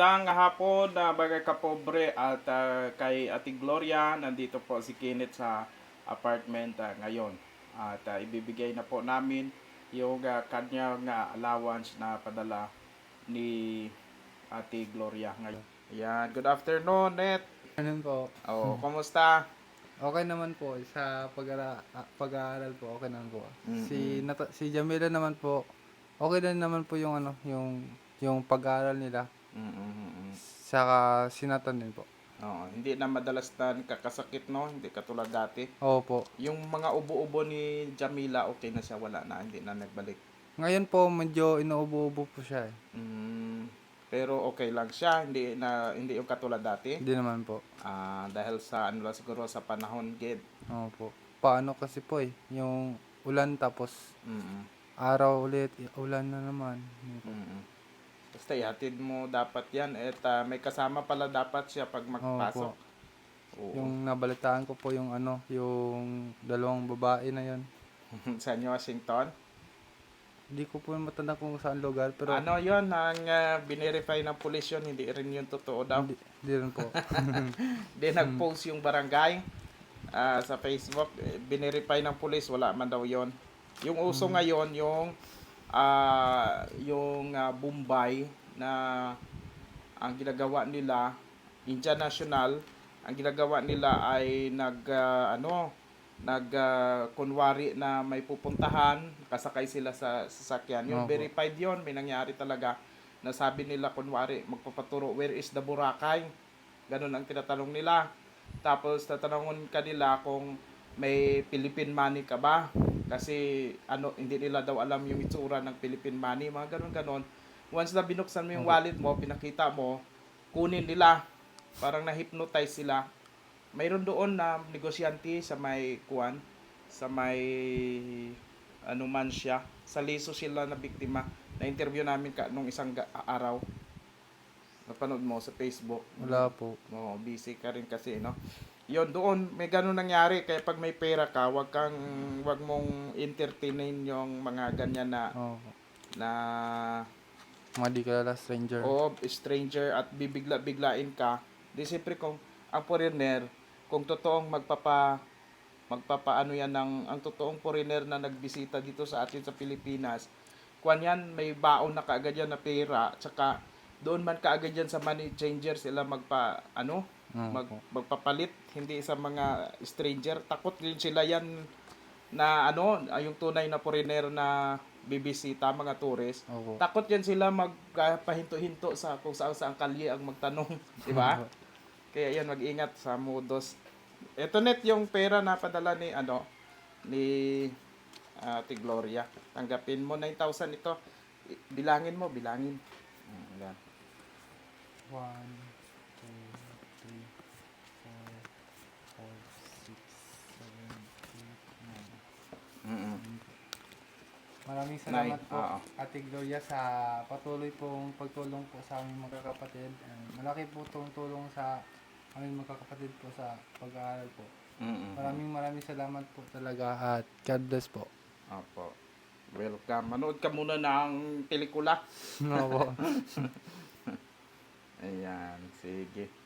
Magandang hapon na mga kapobre at ah, kay Ate Gloria. Nandito po si Kenneth sa apartment ah, ngayon. At ah, ibibigay na po namin yung ah, kanyang ah, allowance na padala ni Ate Gloria ngayon. Yan, good afternoon, Net. Ganun po. Oh, kumusta? Okay naman po sa pag-aaral po. Okay naman po. Mm-mm. Si Nata- si Jamila naman po. Okay din naman po yung ano, yung yung pag-aaral nila. Mm-mm-mm. Saka si Nathan din po. Oo, hindi na madalas na kakasakit, no? Hindi katulad dati. Opo. Yung mga ubo-ubo ni Jamila, okay na siya, wala na, hindi na nagbalik. Ngayon po medyo inuubo-ubo po siya eh. Mm, pero okay lang siya, hindi na hindi yung katulad dati. Hindi naman po. Ah, dahil sa ano lang siguro sa panahon gid. Opo. Paano kasi po eh, yung ulan tapos Mm. araw ulit, ulan na naman. Mm. Basta ihatid mo dapat 'yan at ah, may kasama pala dapat siya pag magpasok. Oo. Yung nabalitaan ko po yung ano, yung dalawang babae na yon. sa New Washington. Hindi ko po matanda kung saan lugar pero ano 'yon ang uh, binerify ng pulis yun, hindi rin yun totoo daw. hindi, hindi rin po. Hindi nag-post yung barangay ah, sa Facebook, eh, binerify ng pulis, wala man daw 'yon. Yung uso ngayon yung ah yung ah, Bombay na ang ginagawa nila Indian National ang ginagawa nila ay nag ah, ano nag ah, kunwari na may pupuntahan kasakay sila sa sasakyan. Yung Opo. verified yon may nangyari talaga na sabi nila kunwari magpapaturo where is the Boracay? Ganun ang tinatanong nila. Tapos tatanungin ka nila kung may Philippine money ka ba? Kasi ano hindi nila daw alam yung itsura ng Philippine money mga ganun ganon once na binuksan mo yung wallet mo pinakita mo kunin nila. Parang na-hypnotize sila. Mayroon doon na negosyante sa may kuan sa may ano man siya. Sa liso sila na biktima. Na interview namin ka nung isang araw. Napanood mo sa Facebook. Wala po. Oo, busy ka rin kasi, no? Yon doon, may ganun nangyari. Kaya pag may pera ka, wag kang, wag mong entertainin yung mga ganyan na, Opo. na, Mga di kilala stranger. o stranger at bibigla-biglain ka. Di siyempre kung, ang foreigner, kung totoong magpapa, magpapaano yan ng, ang totoong foreigner na nagbisita dito sa atin sa Pilipinas, kuan yan, may baon na kaagad yan na pera, tsaka, doon man kaagad yan sa money changer sila magpa, ano mag, magpapalit hindi sa mga stranger. Takot din sila yan na ano yung tunay na foreigner na bibisita mga tourist. Opo. takot yan sila magpahinto-hinto sa kung saan saan kalye ang magtanong di ba? Kaya yan mag-ingat sa modos. Ito net yung pera na padala ni ano ni uh, Ate Gloria. Tanggapin mo 9,000 ito. Bilangin mo bilangin. Mm, yan. 1 Maraming salamat Nine, po, oo. Ate Gloria, sa patuloy pong pagtulong po sa aming magkakapatid. And malaki po itong tulong sa aming magkakapatid po sa pag-aaral po. Mm-mm. Maraming maraming salamat po talaga at God bless po. Opo. Welcome. Manood ka muna ng pelikula. No po. Ayan, sige.